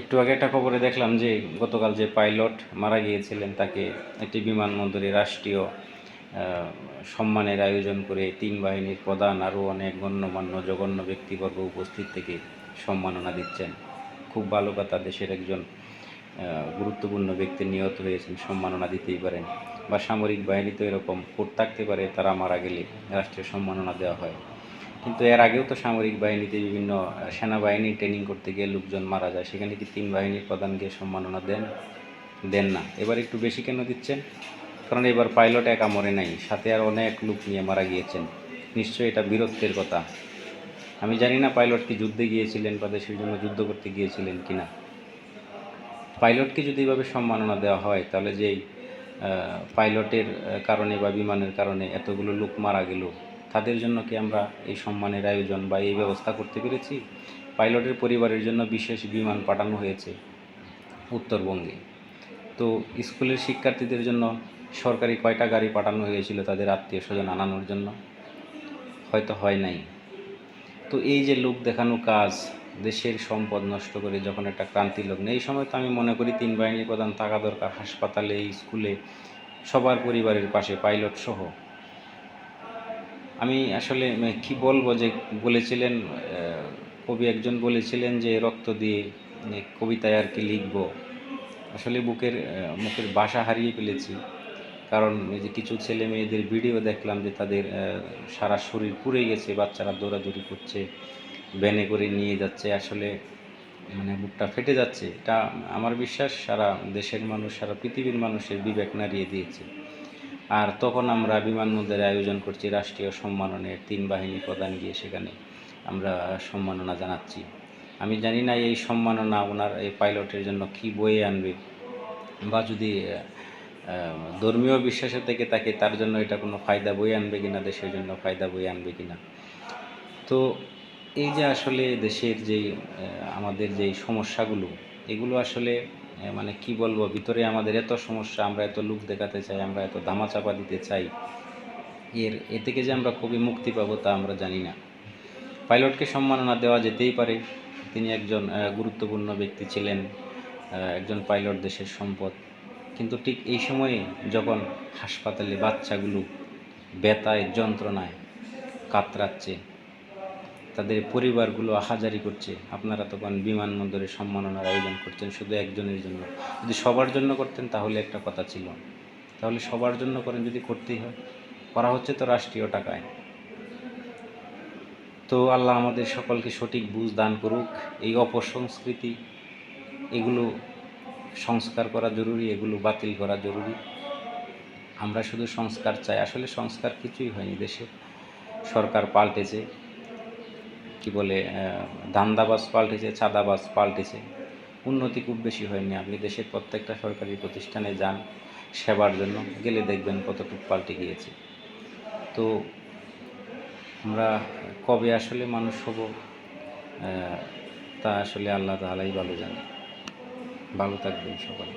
একটু আগে একটা খবরে দেখলাম যে গতকাল যে পাইলট মারা গিয়েছিলেন, তাকে একটি বিমানবন্দরে রাষ্ট্রীয় সম্মানের আয়োজন করে তিন বাহিনীর প্রধান আরও অনেক গণ্যমান্য জঘন্য ব্যক্তিবর্গ উপস্থিত থেকে সম্মাননা দিচ্ছেন। খুব ভালো কথা, দেশের একজন গুরুত্বপূর্ণ ব্যক্তি নিহত হয়েছেন, সম্মাননা দিতেই পারেন। বা সামরিক বাহিনীতে এরকম কোর্ট থাকতে পারে, তারা মারা গেলে রাষ্ট্রীয় সম্মাননা দেওয়া হয়। কিন্তু এর আগেও তো সামরিক বাহিনীতে বিভিন্ন সেনাবাহিনী ট্রেনিং করতে গিয়ে লোকজন মারা যায়। সেখানে কি তিন বাহিনীর প্রধানকে সম্মাননা দেন? দেন না। এবার একটু বেশি কেন দিচ্ছেন? কারণ এবার পাইলট একা মরে নাই, সাথে আর অনেক লোক নিয়ে মারা গিয়েছেন। নিশ্চয়ই এটা বীরত্বের কথা। আমি জানি না পাইলট কি যুদ্ধে গিয়েছিলেন বা দেশের জন্য যুদ্ধ করতে গিয়েছিলেন কি না। পাইলটকে যদি এভাবে সম্মাননা দেওয়া হয়, তাহলে যেই পাইলটের কারণে বা বিমানের কারণে এতগুলো লোক মারা গেল তাদের জন্য কি আমরা এই সম্মানের আয়োজন বা এই ব্যবস্থা করতে পেরেছি? পাইলটের পরিবারের জন্য বিশেষ বিমান পাঠানো হয়েছে উত্তরবঙ্গে। তো স্কুলের শিক্ষার্থীদের জন্য সরকারি কয়টা গাড়ি পাঠানো হয়েছিল তাদের আত্মীয় স্বজন আনানোর জন্য? হয়তো হয় নাই। তো এই যে লোক দেখানো কাজ, দেশের সম্পদ নষ্ট করে যখন একটা ক্রান্তি লগ্ন এই সময় তো আমি মনে করি তিন বাহিনীর প্রধান থাকা দরকার, হাসপাতালে, স্কুলে, সবার পরিবারের পাশে, পাইলট সহ। আমি আসলে কি বলব যে বলেছিলেন কবি একজন বলেছিলেন যে রক্ত দিয়ে উম, কবিতায় আর কি লিখব। আসলে বুকের মুখের বাসা হারিয়ে ফেলেছি। কারণ এই যে কিছু ছেলে মেয়েদের ভিডিও দেখলাম যে তাদের সারা শরীর পুড়ে গেছে বাচ্চারা দৌড়াদৌড়ি করছে ব্যানে করে নিয়ে যাচ্ছে আসলে মানে বুকটা ফেটে যাচ্ছে। এটা আমার বিশ্বাস সারা দেশের মানুষ সারা পৃথিবীর মানুষের বিবেক নাড়িয়ে দিয়েছে। আর তখন আমরা বিমানবন্দরে আয়োজন করছি রাষ্ট্রীয় সম্মাননের তিন বাহিনী প্রধান গিয়ে সেখানে আমরা সম্মাননা জানাচ্ছি। আমি জানি না এই সম্মাননা ওনার এই পাইলটের জন্য কি বয়ে আনবে বা যদি ধর্মীয় বিশ্বাসের থেকে তাকে তার জন্য এটা কোনো ফায়দা বয়ে আনবে কিনা, দেশের জন্য ফায়দা বয়ে আনবে কিনা। তো এই যে আসলে দেশের যেই আমাদের যেই সমস্যাগুলো, এগুলো আসলে মানে কি বলব, ভিতরে আমাদের এত সমস্যা, আমরা এত লুক দেখাতে চাই, আমরা এত দামাচাপা দিতে চাই। এর, এ থেকে যে আমরা খুবই মুক্তি পাবো তা আমরা জানি না। পাইলটকে সম্মাননা দেওয়া যেতেই পারে। তিনি একজন গুরুত্বপূর্ণ ব্যক্তি ছিলেন একজন পাইলট দেশের সম্পদ। কিন্তু ঠিক এই সময়ে যখন হাসপাতালে বাচ্চাগুলো ব্যথায়, যন্ত্রণায় কাতরাচ্ছে তাদের পরিবারগুলো আহাজারি করছে। আপনারা তখন বিমানবন্দরে সম্মাননার আয়োজন করছেন শুধু একজনের জন্য। যদি সবার জন্য করতেন তাহলে একটা কথা ছিল। তাহলে সবার জন্য করেন যদি করতেই হয়। করা হচ্ছে তো রাষ্ট্রীয় টাকায়। তো আল্লাহ আমাদের সকলকে সঠিক বুঝ দান করুক। এই অপসংস্কৃতি, এগুলো সংস্কার করা জরুরি, এগুলো বাতিল করা জরুরি। আমরা শুধু সংস্কার চাই। আসলে সংস্কার কিছুই হয়নি। দেশে সরকার পাল্টেছে। কি বলে ধান্দাবাজ পাল্টেছে, চাঁদাবাজ পাল্টেছে। উন্নতি খুব বেশি হয়নি। আপনি দেশের প্রত্যেকটা সরকারি প্রতিষ্ঠানে যান সেবার জন্য, গেলে দেখবেন কতটুকু পাল্টে গিয়েছে। তো আমরা কবে আসলে মানুষ হব তা আসলে আল্লাহ তালাই ভালো জানে। ভালো থাকবেন সবাই